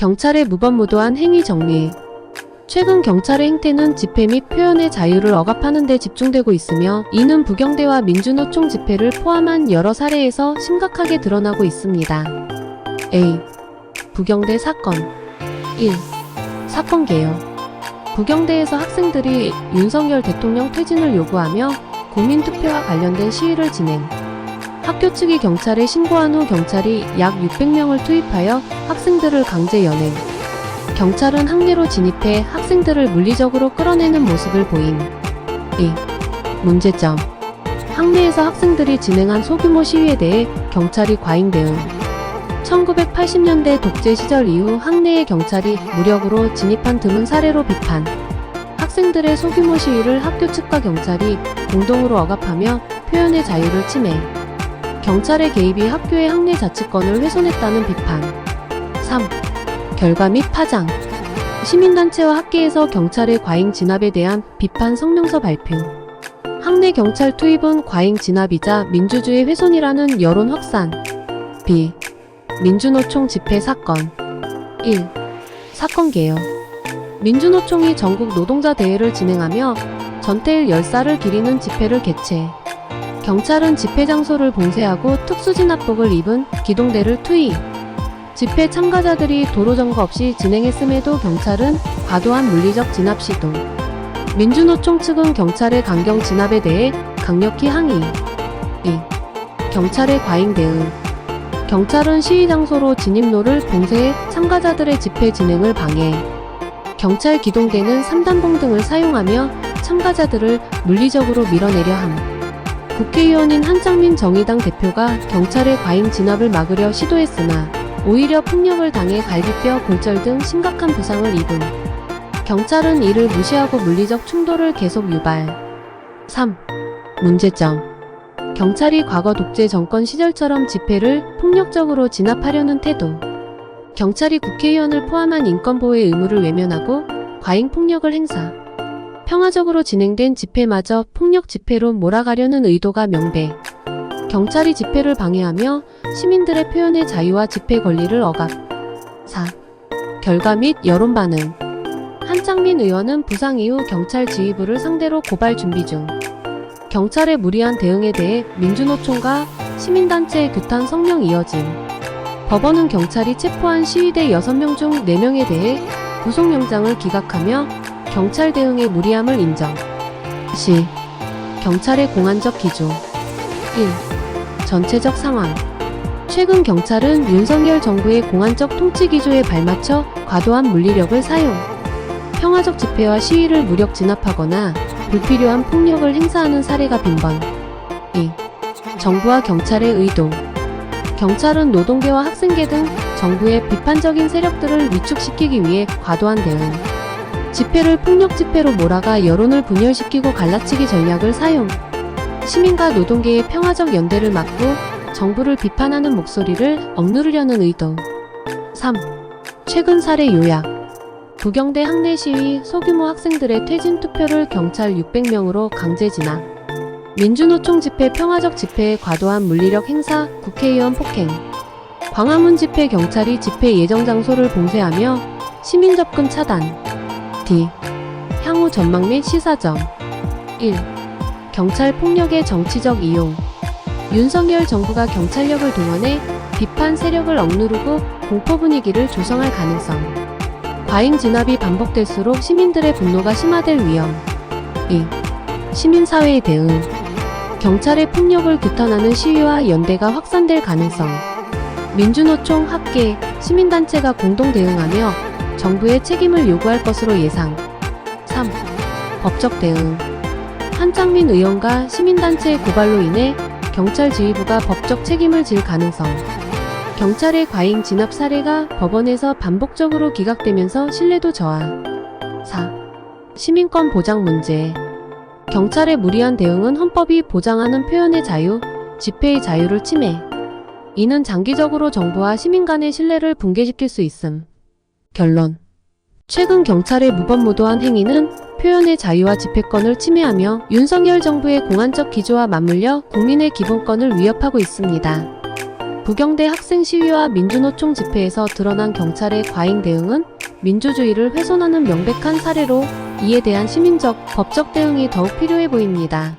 경찰의 무번무도한 행위 정리. 최근 경찰의 행태는 집회 및 표현의 자유를 억압하는 데 집중되고 있으며 이는 부경대와 민주노총 집회를 포함한 여러 사례에서 심각하게 드러나고 있습니다. A. 부경대 사건 1. 사건 개요. 부경대에서 학생들이 윤석열 대통령 퇴진을 요구하며 국민투표와 관련된 시위를 진행. 학교 측이 경찰에 신고한 후 경찰이 약 600명을 투입하여 학생들을 강제 연행. 경찰은 학내로 진입해 학생들을 물리적으로 끌어내는 모습을 보임. 2. 문제점. 학내에서 학생들이 진행한 소규모 시위에 대해 경찰이 과잉 대응. 1980년대 독재 시절 이후 학내의 경찰이 무력으로 진입한 드문 사례로 비판. 학생들의 소규모 시위를 학교 측과 경찰이 공동으로 억압하며 표현의 자유를 침해. 경찰의 개입이 학교의 학내 자치권을 훼손했다는 비판. 3. 결과 및 파장. 시민단체와 학계에서 경찰의 과잉 진압에 대한 비판 성명서 발표. 학내 경찰 투입은 과잉 진압이자 민주주의 훼손이라는 여론 확산. B. 민주노총 집회 사건 1. 사건 개요 민주노총이 전국 노동자 대회를 진행하며 전태일 열사를 기리는 집회를 개최. 경찰은 집회 장소를 봉쇄하고 특수진압복을 입은 기동대를 투입. 집회 참가자들이 도로 점거 없이 진행했음에도 경찰은 과도한 물리적 진압 시도. 민주노총 측은 경찰의 강경 진압에 대해 강력히 항의. 2. 경찰의 과잉 대응. 경찰은 시위 장소로 진입로를 봉쇄해 참가자들의 집회 진행을 방해. 경찰 기동대는 3단봉 등을 사용하며 참가자들을 물리적으로 밀어내려 함. 국회의원인 한창민 정의당 대표가 경찰의 과잉 진압을 막으려 시도했으나 오히려 폭력을 당해 갈비뼈, 골절 등 심각한 부상을 입음. 경찰은 이를 무시하고 물리적 충돌을 계속 유발. 3. 문제점. 경찰이 과거 독재 정권 시절처럼 집회를 폭력적으로 진압하려는 태도. 경찰이 국회의원을 포함한 인권보호의 의무를 외면하고 과잉 폭력을 행사. 평화적으로 진행된 집회마저 폭력 집회로 몰아가려는 의도가 명배. 경찰이 집회를 방해하며 시민들의 표현의 자유와 집회 권리를 억압. 4. 결과 및 여론 반응. 한창민 의원은 부상 이후 경찰 지휘부를 상대로 고발 준비 중. 경찰의 무리한 대응에 대해 민주노총과 시민단체의 규탄 성명 이어짐. 법원은 경찰이 체포한 시위대 6명 중 4명에 대해 구속영장을 기각하며 경찰 대응의 무리함을 인정. 시. 경찰의 공안적 기조. 1. 전체적 상황. 최근 경찰은 윤석열 정부의 공안적 통치 기조에 발맞춰 과도한 물리력을 사용. 평화적 집회와 시위를 무력 진압하거나 불필요한 폭력을 행사하는 사례가 빈번. 2. 정부와 경찰의 의도. 경찰은 노동계와 학생계 등 정부의 비판적인 세력들을 위축시키기 위해 과도한 대응. 집회를 폭력 집회로 몰아가 여론을 분열시키고 갈라치기 전략을 사용. 시민과 노동계의 평화적 연대를 막고 정부를 비판하는 목소리를 억누르려는 의도. 3. 최근 사례 요약. 부경대 학내 시위 소규모 학생들의 퇴진 투표를 경찰 600명으로 강제 진압. 민주노총 집회 평화적 집회의 과도한 물리력 행사 국회의원 폭행. 광화문 집회 경찰이 집회 예정 장소를 봉쇄하며 시민 접근 차단. D. 향후 전망 및 시사점. 1. 경찰 폭력의 정치적 이용. 윤석열 정부가 경찰력을 동원해 비판 세력을 억누르고 공포 분위기를 조성할 가능성. 과잉 진압이 반복될수록 시민들의 분노가 심화될 위험. 2. 시민사회의 대응. 경찰의 폭력을 규탄하는 시위와 연대가 확산될 가능성. 민주노총 학계, 시민단체가 공동 대응하며 정부의 책임을 요구할 것으로 예상. 3. 법적 대응. 한창민 의원과 시민단체의 고발로 인해 경찰 지휘부가 법적 책임을 질 가능성. 경찰의 과잉 진압 사례가 법원에서 반복적으로 기각되면서 신뢰도 저하. 4. 시민권 보장 문제. 경찰의 무리한 대응은 헌법이 보장하는 표현의 자유, 집회의 자유를 침해. 이는 장기적으로 정부와 시민 간의 신뢰를 붕괴시킬 수 있음. 결론. 최근 경찰의 무법무도한 행위는 표현의 자유와 집회권을 침해하며 윤석열 정부의 공안적 기조와 맞물려 국민의 기본권을 위협하고 있습니다. 구경대 학생 시위와 민주노총 집회에서 드러난 경찰의 과잉 대응은 민주주의를 훼손하는 명백한 사례로 이에 대한 시민적, 법적 대응이 더욱 필요해 보입니다.